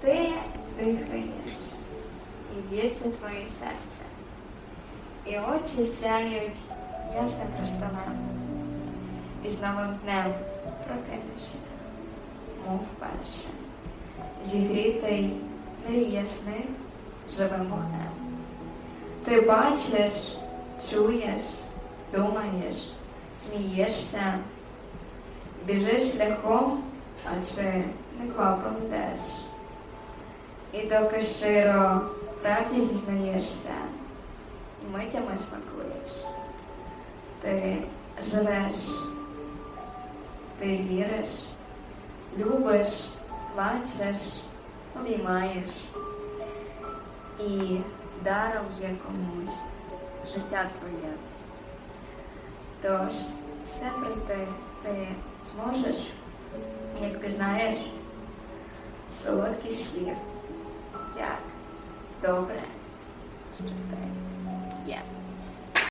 ти дихаєш, і б'ється твоє серце, і очі сяють ясно кришталем, і з новим днем прокинешся, мов перше, зігрітий мрій ясних живим вогнем. Ти бачиш, чуєш, думаєш, смієшся, біжиш шляхом, а чи не квапом йдеш. І доки щиро правді зізнаєшся, і митями смакуєш, ти живеш, ти віриш, любиш, плачеш, обіймаєш і даром є комусь життя твоє. Тож все прийти ти зможеш, як пізнаєш солодкість слів, як добре, що ти є.